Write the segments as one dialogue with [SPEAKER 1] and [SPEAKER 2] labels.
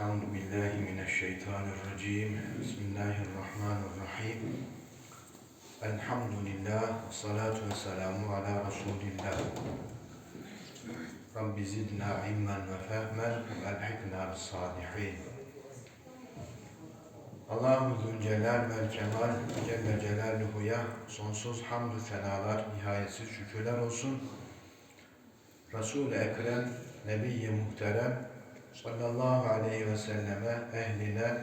[SPEAKER 1] Euzu billahi mineşşeytanirracim. Bismillahirrahmanirrahim. Elhamdülillah ve salatu ve selamu ala Resulillah. Rabbi zidna ilmen ve fehmen ve elhikna bis salihin. Allahu Zülcelal ve Kemal Celle Celaluhu'ya sonsuz hamd ve senalar, nihayetsiz şükürler olsun. Resul-i Ekrem, Nebi-i Muhterem, sallallahu aleyhi ve selleme, ehline,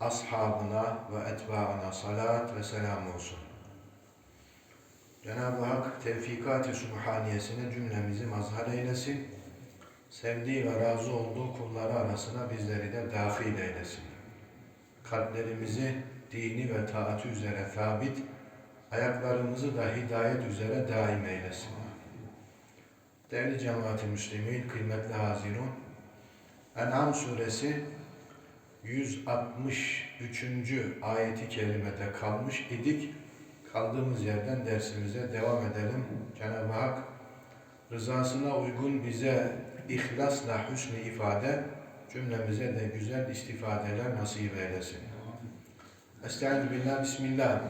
[SPEAKER 1] ashabına ve etbaına salat ve selam olsun. Cenab-ı Hak tevfikat-ı subhaniyesine cümlemizi mazhar eylesin. Sevdiği ve razı olduğu kulları arasına bizleri de dahil eylesin. Kalplerimizi dini ve taatı üzere sabit, ayaklarımızı da hidayet üzere daim eylesin. Değerli cemaat-i müslimin, kıymetli hazirun, En'am suresi 163. ayeti kerimede kalmış idik. Kaldığımız yerden dersimize devam edelim. Cenab-ı Hak rızasına uygun bize ihlasla hüsnü ifade, cümlemize de güzel istifadeler nasip eylesin. Estaizu billah, bismillah.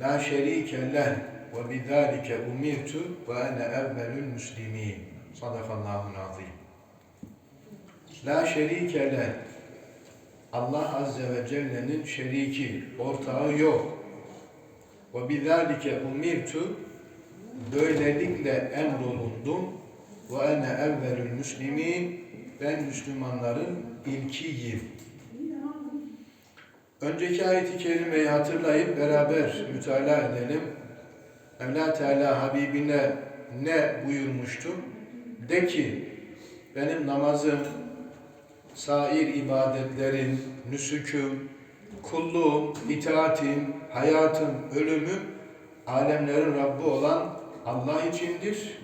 [SPEAKER 1] La şerike leh ve bidâlike umirtu ve ene evvelül müslimin. Sadakallahun azim. La şerike. Allah Azze ve Celle'nin şeriki, ortağı yok. Ve bidâlike umirtu böylelikle emrolundum ve ene evvelül müslimin ben Müslümanların ilkiyim. Önceki ayeti kerimeyi hatırlayıp beraber mütalaa edelim. Mevla Teala Habibine ne buyurmuştu? De ki benim namazım, sair ibadetlerin, nüsüküm, kulluğum, itaatim, hayatım, ölümüm alemlerin Rabbi olan Allah içindir.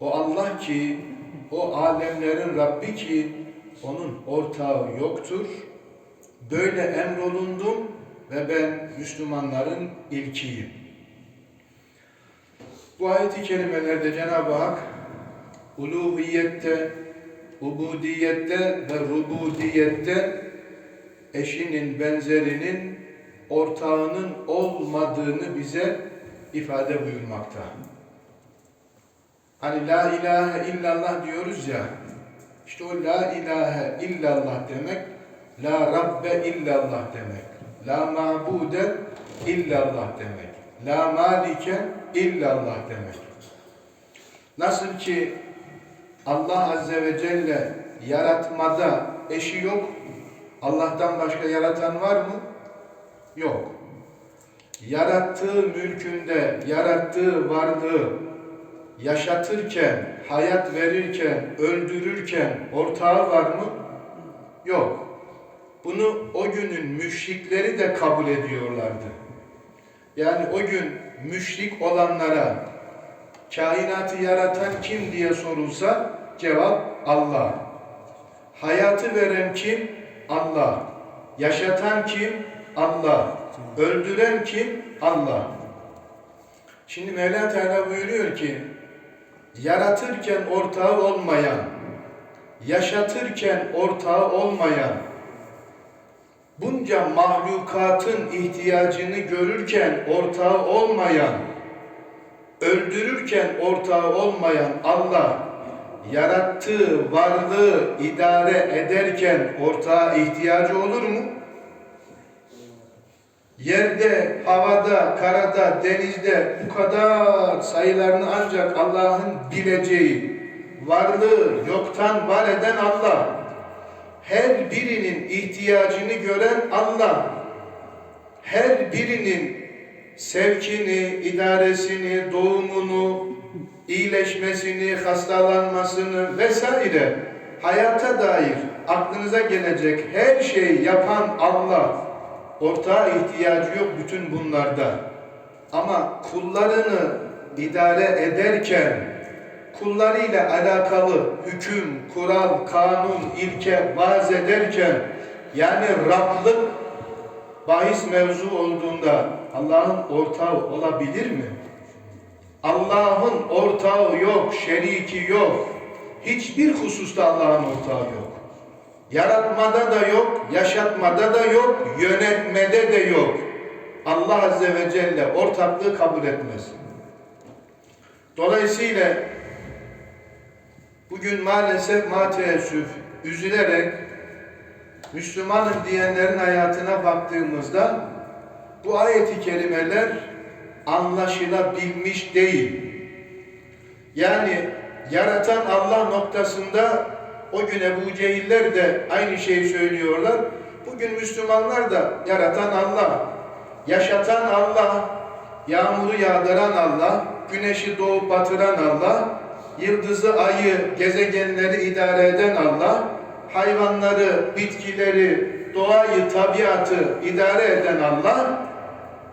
[SPEAKER 1] O Allah ki, o alemlerin Rabbi ki onun ortağı yoktur. Böyle emrolundum ve ben Müslümanların ilkiyim. Bu ayet-i kerimelerde Cenab-ı Hak uluhiyette, ubudiyette ve rubudiyette eşinin, benzerinin, ortağının olmadığını bize ifade buyurmakta. Hani la ilahe illallah diyoruz ya, işte o la ilahe illallah demek, la rabbe illallah demek, la ma'bude illallah demek, la malike illallah demek. Nasıl ki Allah Azze ve Celle yaratmada eşi yok, Allah'tan başka yaratan var mı? Yok. Yarattığı mülkünde, yarattığı varlığı yaşatırken, hayat verirken, öldürürken ortağı var mı? Yok. Bunu o günün müşrikleri de kabul ediyorlardı. Yani o gün müşrik olanlara kainatı yaratan kim diye sorulsa cevap Allah. Hayatı veren kim? Allah. Yaşatan kim? Allah. Öldüren kim? Allah. Şimdi Mevla Teala buyuruyor ki yaratırken ortağı olmayan, yaşatırken ortağı olmayan, bunca mahlukatın ihtiyacını görürken ortağı olmayan, öldürürken ortağı olmayan Allah, yarattığı varlığı idare ederken ortağa ihtiyacı olur mu? Yerde, havada, karada, denizde bu kadar sayılarını ancak Allah'ın bileceği, varlığı yoktan var eden Allah, her birinin ihtiyacını gören Allah, her birinin sevkini, idaresini, doğumunu, iyileşmesini, hastalanmasını vesaire hayata dair aklınıza gelecek her şeyi yapan Allah ortağa ihtiyacı yok bütün bunlarda. Ama kullarını idare ederken kullarıyla alakalı hüküm, kural, kanun, ilke vaaz ederken yani Rablık bahis mevzu olduğunda Allah'ın ortağı olabilir mi? Allah'ın ortağı yok, şeriki yok. Hiçbir hususta Allah'ın ortağı yok. Yaratmada da yok, yaşatmada da yok, yönetmede de yok. Allah Azze ve Celle ortaklığı kabul etmez. Dolayısıyla bugün maalesef mateessüf üzülerek Müslümanım diyenlerin hayatına baktığımızda bu ayeti kelimeler anlaşılabilmiş değil. Yani yaratan Allah noktasında o gün Ebu Cehiller de aynı şeyi söylüyorlar. Bugün Müslümanlar da yaratan Allah, yaşatan Allah, yağmuru yağdıran Allah, güneşi doğup batıran Allah, yıldızı, ayı, gezegenleri idare eden Allah, hayvanları, bitkileri, doğayı, tabiatı idare eden Allah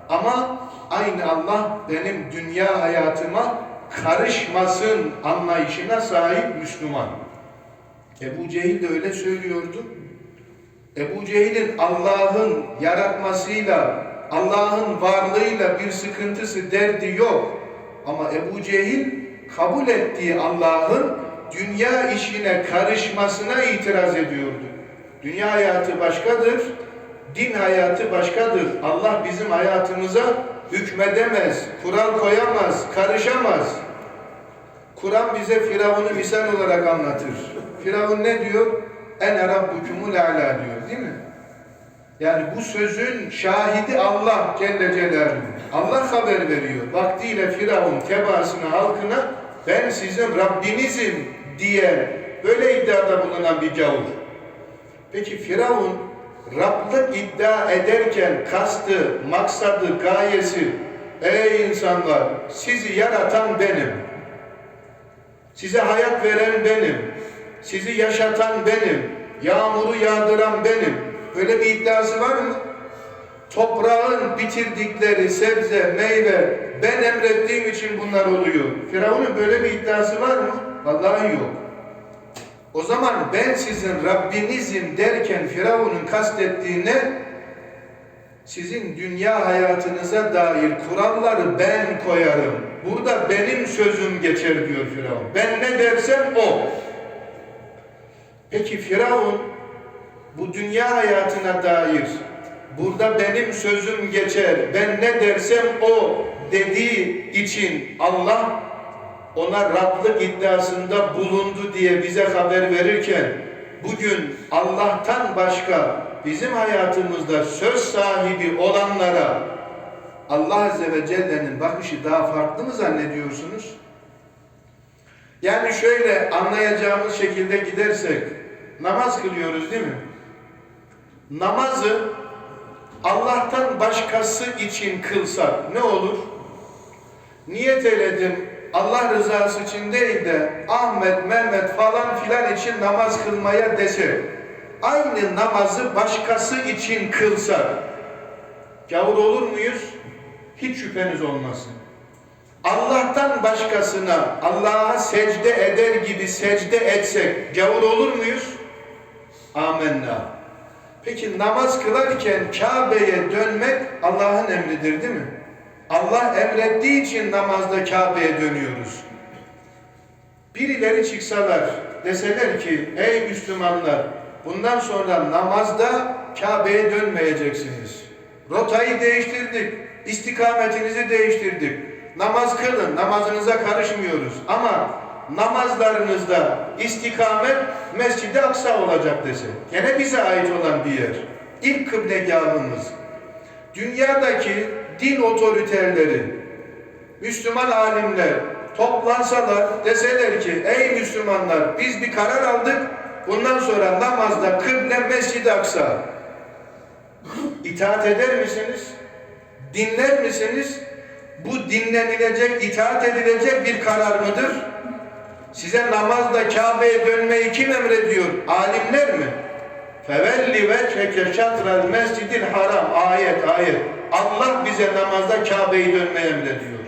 [SPEAKER 1] ama aynı Allah benim dünya hayatıma karışmasın anlayışına sahip Müslüman. Ebu Cehil de öyle söylüyordu. Ebu Cehil'in Allah'ın yaratmasıyla, Allah'ın varlığıyla bir sıkıntısı, derdi yok. Ama Ebu Cehil kabul ettiği Allah'ın dünya işine karışmasına itiraz ediyordu. Dünya hayatı başkadır, din hayatı başkadır. Allah bizim hayatımıza hükmedemez, kural koyamaz, karışamaz. Kur'an bize Firavun'u misal olarak anlatır. Firavun ne diyor? En rabbukumul a'la diyor değil mi? Yani bu sözün şahidi Allah Celle Celaluhu. Allah haber veriyor. Vaktiyle Firavun tebaasına, halkına ben sizin Rabbinizim diye böyle iddiada bulunan bir gavur. Peki Firavun Rablık iddia ederken kastı, maksadı, gayesi ey insanlar sizi yaratan benim. Size hayat veren benim. Sizi yaşatan benim. Yağmuru yağdıran benim. Böyle bir iddiası var mı? Toprağın bitirdikleri sebze, meyve ben emrettiğim için bunlar oluyor. Firavun'un böyle bir iddiası var mı? Vallahi yok. O zaman ben sizin Rabbinizim derken Firavun'un kastettiğine sizin dünya hayatınıza dair kuralları ben koyarım. Burada benim sözüm geçer diyor Firavun. Ben ne dersem o. Peki Firavun bu dünya hayatına dair burada benim sözüm geçer, ben ne dersem o dediği için Allah ona Rablık iddiasında bulundu diye bize haber verirken bugün Allah'tan başka bizim hayatımızda söz sahibi olanlara Allah Azze ve Celle'nin bakışı daha farklı mı zannediyorsunuz? Yani şöyle anlayacağımız şekilde gidersek namaz kılıyoruz değil mi? Namazı Allah'tan başkası için kılsak ne olur? Niyet eyledim Allah rızası için değil de Ahmet, Mehmet falan filan için namaz kılmaya dese aynı namazı başkası için kılsak gavur olur muyuz? Hiç şüpheniz olmasın. Allah'tan başkasına Allah'a secde eder gibi secde etsek gavur olur muyuz? Amenna. Peki namaz kılarken Kabe'ye dönmek Allah'ın emridir değil mi? Allah emrettiği için namazda Kabe'ye dönüyoruz. Birileri çıksalar, deseler ki ey Müslümanlar bundan sonra namazda Kabe'ye dönmeyeceksiniz. Rotayı değiştirdik, istikametinizi değiştirdik. Namaz kılın, namazınıza karışmıyoruz. Ama namazlarınızda istikamet Mescid-i Aksa olacak dese. Gene bize ait olan bir yer. İlk kıblegahımız. Dünyadaki din otoriterleri, Müslüman alimler toplansalar deseler ki ey Müslümanlar biz bir karar aldık bundan sonra namazda kıble Mescid-i Aksa itaat eder misiniz? Dinler misiniz? Bu dinlenilecek, itaat edilecek bir karar mıdır? Size namazda Kabe'ye dönmeyi kim emrediyor? Alimler mi? Fevelli ve çeke şatrel mescidil haram. Ayet, ayet. Allah bize namazda Kabe'yi dönmeye emrediyor.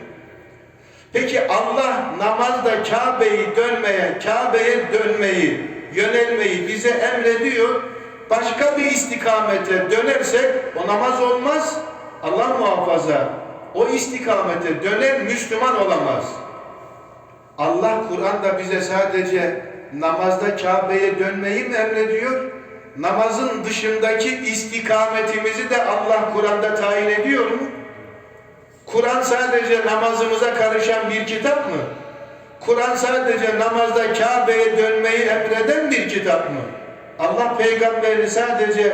[SPEAKER 1] Peki Allah namazda Kabe'yi dönmeye, Kabe'ye dönmeyi, yönelmeyi bize emrediyor. Başka bir istikamete dönersek o namaz olmaz. Allah muhafaza. O istikamete dönen Müslüman olamaz. Allah Kur'an'da bize sadece namazda Kabe'ye dönmeyi mi emrediyor? Namazın dışındaki istikametimizi de Allah Kur'an'da tayin ediyor mu? Kur'an sadece namazımıza karışan bir kitap mı? Kur'an sadece namazda Kabe'ye dönmeyi emreden bir kitap mı? Allah peygamberini sadece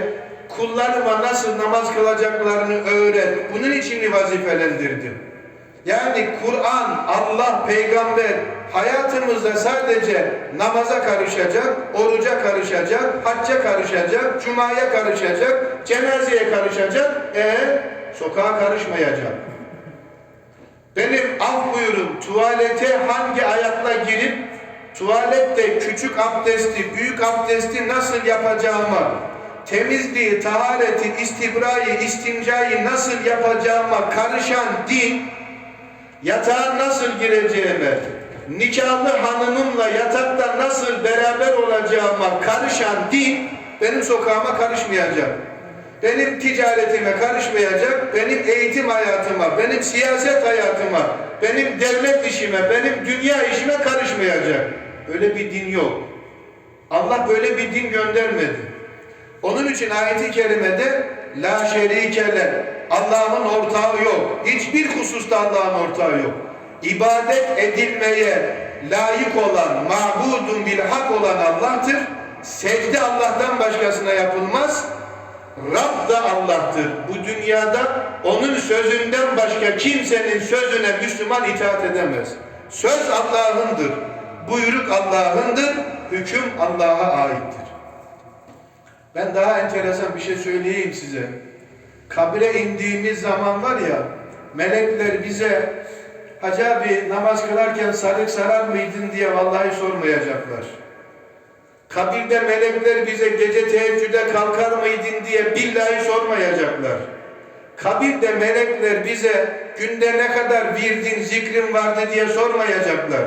[SPEAKER 1] kullarıma nasıl namaz kılacaklarını öğret. Bunun için mi vazifelendirdi? Yani Kur'an, Allah, peygamber hayatımızda sadece namaza karışacak, oruca karışacak, hacca karışacak, cumaya karışacak, cenazeye karışacak, e sokağa karışmayacak. Benim af buyurun tuvalete hangi ayakla girip tuvalette küçük abdesti, büyük abdesti nasıl yapacağıma, temizliği, tahareti, istibrayı, istincayı nasıl yapacağıma karışan din, yatağa nasıl gireceğime, nikahlı hanımımla yatakta nasıl beraber olacağıma karışan din, benim sokağıma karışmayacak. Benim ticaretime karışmayacak, benim eğitim hayatıma, benim siyaset hayatıma, benim devlet işime, benim dünya işime karışmayacak. Öyle bir din yok. Allah böyle bir din göndermedi. Onun için ayeti kerimede la şerikele Allah'ın ortağı yok. Hiçbir hususta Allah'ın ortağı yok. İbadet edilmeye layık olan, mabudun bil hak olan Allah'tır. Secde Allah'tan başkasına yapılmaz. Rab da Allah'tır. Bu dünyada onun sözünden başka kimsenin sözüne Müslüman itaat edemez. Söz Allah'ındır. Buyruk Allah'ındır. Hüküm Allah'a aittir. Ben daha enteresan bir şey söyleyeyim size. Kabre indiğimiz zaman var ya, melekler bize Hacı abi namaz kılarken sarık sarar mıydın diye vallahi sormayacaklar. Kabirde melekler bize gece teheccüde kalkar mıydın diye billahi sormayacaklar. Kabirde melekler bize günde ne kadar virdin, zikrin vardı diye sormayacaklar.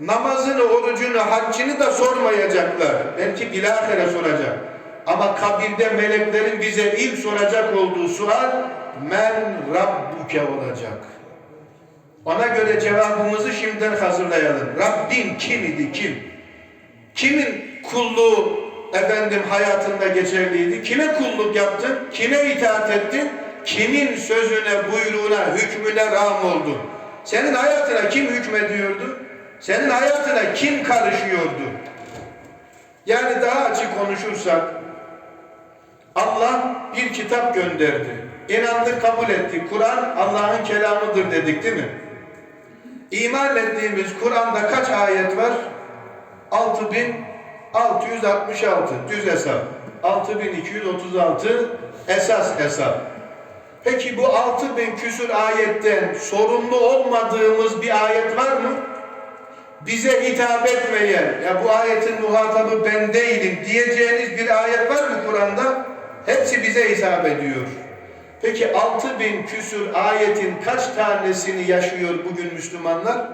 [SPEAKER 1] Namazını, orucunu, haccını da sormayacaklar. Belki bilahare soracak. Ama kabirde meleklerin bize ilk soracak olduğu sual men rabbuke olacak. Ona göre cevabımızı şimdiden hazırlayalım. Rabbin kim idi kim? Kimin kulluğu efendim hayatında geçerliydi? Kime kulluk yaptın? Kime itaat ettin? Kimin sözüne, buyruğuna, hükmüne ram oldun? Senin hayatına kim hükmediyordu? Senin hayatına kim karışıyordu? Yani daha açık konuşursak Allah bir kitap gönderdi. İnandık, kabul ettik. Kur'an Allah'ın kelamıdır dedik değil mi? İman ettiğimiz Kur'an'da kaç ayet var? 6666 düz hesap. 6236 esas hesap. Peki bu 6000 küsur ayetten sorumlu olmadığımız bir ayet var mı? Bize hitap etmeyen, ya bu ayetin muhatabı ben değilim diyeceğiniz bir ayet var mı Kur'an'da? Hepsi bize hitap ediyor. Peki 6000 küsur ayetin kaç tanesini yaşıyor bugün Müslümanlar?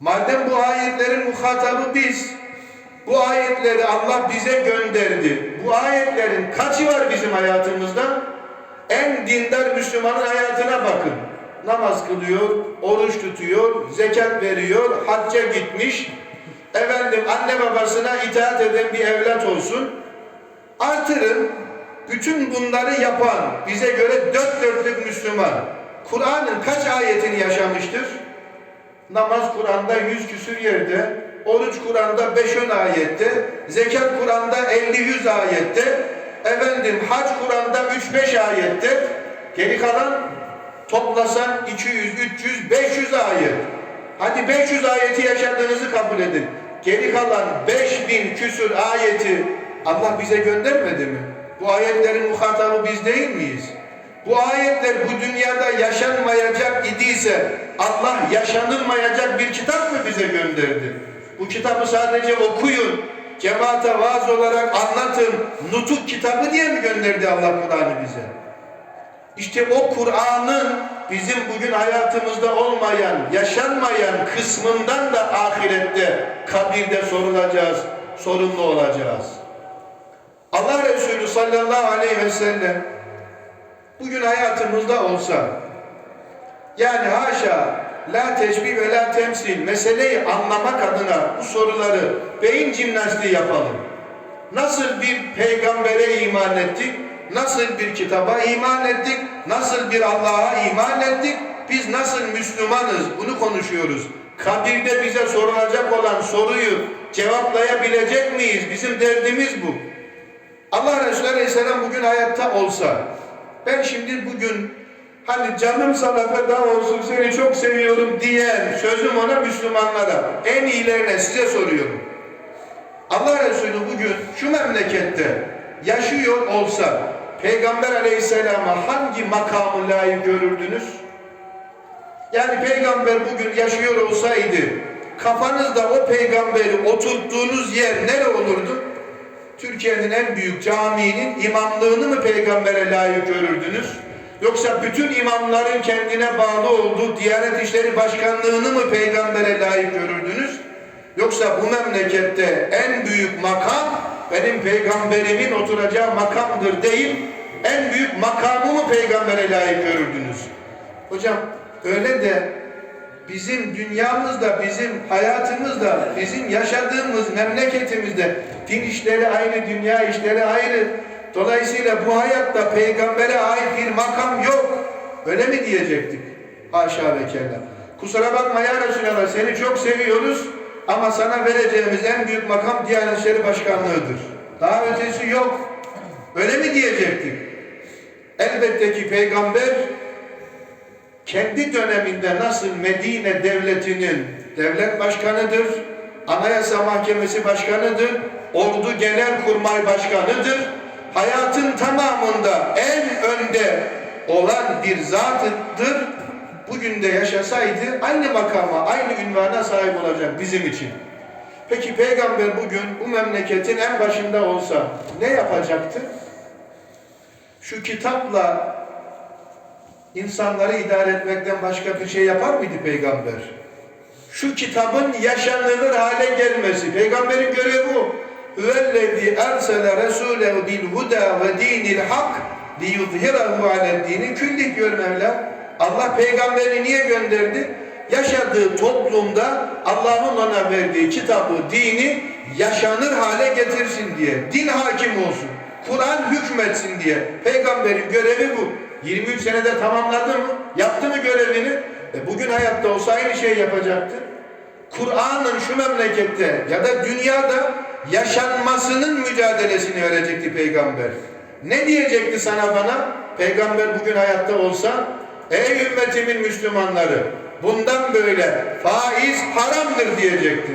[SPEAKER 1] Madem bu ayetlerin muhatabı biz, bu ayetleri Allah bize gönderdi. Bu ayetlerin kaçı var bizim hayatımızda? En dindar Müslümanın hayatına bakın. Namaz kılıyor, oruç tutuyor, zekat veriyor, hacca gitmiş. Efendim anne babasına itaat eden bir evlat olsun. Artırın, bütün bunları yapan, bize göre dört dörtlük Müslüman, Kur'an'ın kaç ayetini yaşamıştır? Namaz Kur'an'da yüz küsür yerde, oruç Kur'an'da beş on ayette, zekat Kur'an'da elli yüz ayette, efendim hac Kur'an'da üç beş ayette, geri kalan toplasan 200, 300, 500 ayet. Hadi 500 ayeti yaşadığınızı kabul edin. Geri kalan 5000 küsur ayeti Allah bize göndermedi mi? Bu ayetlerin muhatabı biz değil miyiz? Bu ayetler bu dünyada yaşanmayacak idiyse Allah yaşanılmayacak bir kitap mı bize gönderdi? Bu kitabı sadece okuyun, cemaate vaaz olarak anlatın, nutuk kitabı diye mi gönderdi Allah Kur'an'ı bize? İşte o Kur'an'ın bizim bugün hayatımızda olmayan, yaşanmayan kısmından da ahirette, kabirde sorulacağız, sorumlu olacağız. Allah Resulü sallallahu aleyhi ve sellem bugün hayatımızda olsa yani haşa la teşbih ve la temsil meseleyi anlamak adına bu soruları beyin jimnastiği yapalım. Nasıl bir peygambere iman ettik? Nasıl bir kitaba iman ettik? Nasıl bir Allah'a iman ettik? Biz nasıl Müslümanız? Bunu konuşuyoruz. Kabirde bize sorulacak olan soruyu cevaplayabilecek miyiz? Bizim derdimiz bu. Allah Resulü Aleyhisselam bugün hayatta olsa, ben şimdi bugün hani canım sana feda olsun seni çok seviyorum diyen sözüm ona Müslümanlara, en iyilerine size soruyorum. Allah Resulü bugün şu memlekette yaşıyor olsa Peygamber Aleyhisselam'a hangi makamı layık görürdünüz? Yani peygamber bugün yaşıyor olsaydı kafanızda o peygamberi oturttuğunuz yer nere olurdu? Türkiye'nin en büyük caminin imamlığını mı peygambere layık görürdünüz? Yoksa bütün imamların kendine bağlı olduğu Diyanet İşleri Başkanlığını mı peygambere layık görürdünüz? Yoksa bu memlekette en büyük makam benim peygamberimin oturacağı makamdır değil, en büyük makamı mı peygambere layık görürdünüz? Hocam öyle de bizim dünyamızda, bizim hayatımızda, bizim yaşadığımız memleketimizde din işleri ayrı, dünya işleri ayrı. Dolayısıyla bu hayatta peygambere ait bir makam yok. Öyle mi diyecektik? Haşa ve kella. Kusura bakma ya Resulallah seni çok seviyoruz ama sana vereceğimiz en büyük makam Diyanet İşleri Başkanlığı'dır. Daha ötesi yok. Öyle mi diyecektik? Elbette ki peygamber kendi döneminde nasıl Medine devletinin devlet başkanıdır, anayasa mahkemesi başkanıdır, ordu genel kurmay başkanıdır, hayatın tamamında en önde olan bir zatıdır, bugün de yaşasaydı aynı makama, aynı ünvana sahip olacak bizim için. Peki peygamber bugün bu memleketin en başında olsa ne yapacaktı? Şu kitapla insanları idare etmekten başka bir şey yapar mıydı peygamber? Şu kitabın yaşanılır hale gelmesi. Peygamberin görevi bu. Hüvellezî ersele resûlehu bil huda ve dinil hak liyuzhirahu alel dini külli diyor Mevla. Allah peygamberi niye gönderdi? Yaşadığı toplumda Allah'ın ona verdiği kitabı, dini yaşanır hale getirsin diye. Din hakim olsun. Kur'an hükmetsin diye. Peygamberin görevi bu. 23 senede tamamladı mı? Yaptı mı görevini? E bugün hayatta olsa aynı şeyi yapacaktı. Kur'an'ın şu memlekette ya da dünyada yaşanmasının mücadelesini verecekti peygamber. Ne diyecekti sana bana? Peygamber bugün hayatta olsa, ey ümmetimin Müslümanları, bundan böyle faiz haramdır diyecekti.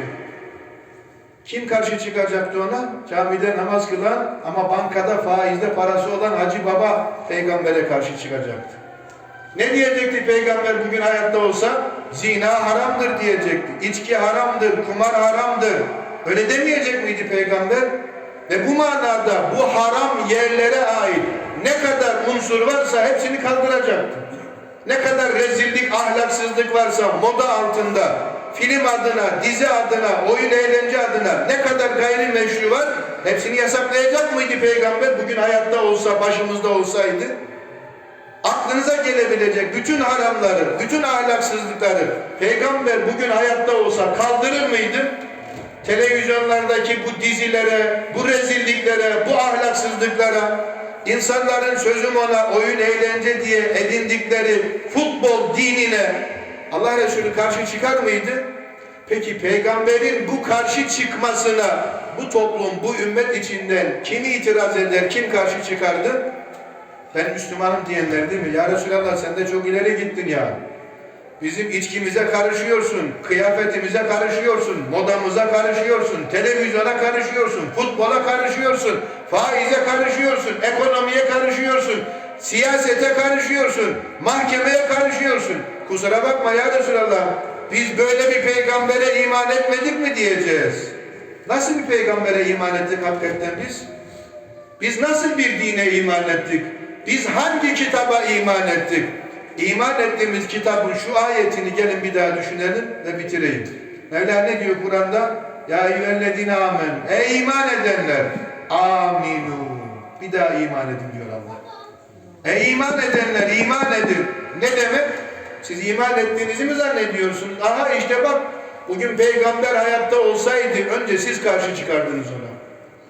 [SPEAKER 1] Kim karşı çıkacaktı ona? Camide namaz kılan ama bankada faizde parası olan Hacı Baba peygambere karşı çıkacaktı. Ne diyecekti peygamber bugün hayatta olsa? Zina haramdır diyecekti. İçki haramdır, kumar haramdır. Öyle demeyecek miydi peygamber? Ve bu manada bu haram yerlere ait ne kadar unsur varsa hepsini kaldıracaktı. Ne kadar rezillik, ahlaksızlık varsa moda altında, film adına, dizi adına, oyun eğlence adına ne kadar gayrimeşru var hepsini yasaklayacak mıydı peygamber bugün hayatta olsa, başımızda olsaydı? Aklınıza gelebilecek bütün haramları, bütün ahlaksızlıkları peygamber bugün hayatta olsa kaldırır mıydı? Televizyonlardaki bu dizilere, bu rezilliklere, bu ahlaksızlıklara, insanların sözüm ona oyun eğlence diye edindikleri futbol dinine Allah Resulü karşı çıkar mıydı? Peki peygamberin bu karşı çıkmasına bu toplum, bu ümmet içinden kim itiraz eder, kim karşı çıkardı? Ben Müslümanım diyenler değil mi? Ya Resulallah sen de çok ileri gittin ya. Bizim içkimize karışıyorsun, kıyafetimize karışıyorsun, modamıza karışıyorsun, televizyona karışıyorsun, futbola karışıyorsun, faize karışıyorsun, ekonomiye karışıyorsun, siyasete karışıyorsun, mahkemeye karışıyorsun. Kusura bakma ya Resulallah, biz böyle bir peygambere iman etmedik mi diyeceğiz. Nasıl bir peygambere iman ettik hakikaten biz? Biz nasıl bir dine iman ettik? Biz hangi kitaba iman ettik? İman ettiğimiz kitabın şu ayetini gelin bir daha düşünelim ve bitireyim. Mevla ne diyor Kur'an'da? Ya eyyühellezine amen. Ey iman edenler. Aminu. Bir daha iman edin diyor Allah. Ey iman edenler iman edin. Ne demek? Siz iman ettiğinizi mi zannediyorsunuz? Aha işte bak bugün peygamber hayatta olsaydı önce siz karşı çıkardınız ona.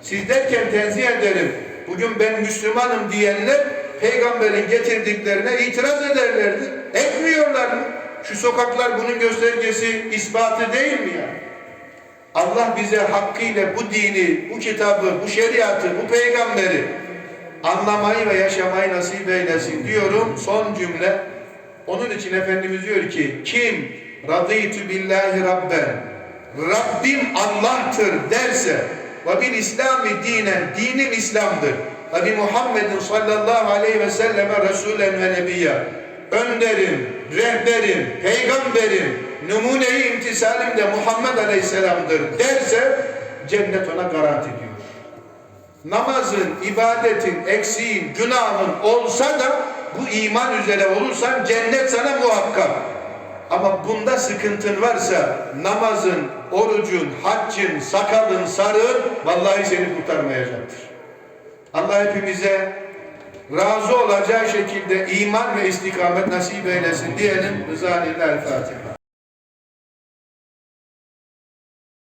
[SPEAKER 1] Siz derken tenzih ederim. Bugün ben Müslümanım diyenler peygamberin getirdiklerine itiraz ederlerdi. Etmiyorlar mı? Şu sokaklar bunun göstergesi, ispatı değil mi yani? Allah bize hakkıyla bu dini, bu kitabı, bu şeriatı, bu peygamberi anlamayı ve yaşamayı nasip eylesin diyorum. Son cümle. Onun için Efendimiz diyor ki kim radıytü billahi rabben Rabbim Allah'tır derse ve bil İslami dinen dinim İslam'dır ve bi Muhammedin sallallahu aleyhi ve selleme Resulen ve Nebiyya önderim, rehberim, peygamberim, numune-i imtisalim de Muhammed Aleyhisselam'dır derse cennet ona garanti diyor. Namazın, ibadetin, eksiğin, günahın olsa da bu iman üzere olursan cennet sana muhakkak. Ama bunda sıkıntın varsa namazın, orucun, haccın, sakalın, sarığın vallahi seni kurtarmayacaktır. Allah hepimize razı olacağı şekilde iman ve istikamet nasip eylesin diyelim. Rıza Fatiha.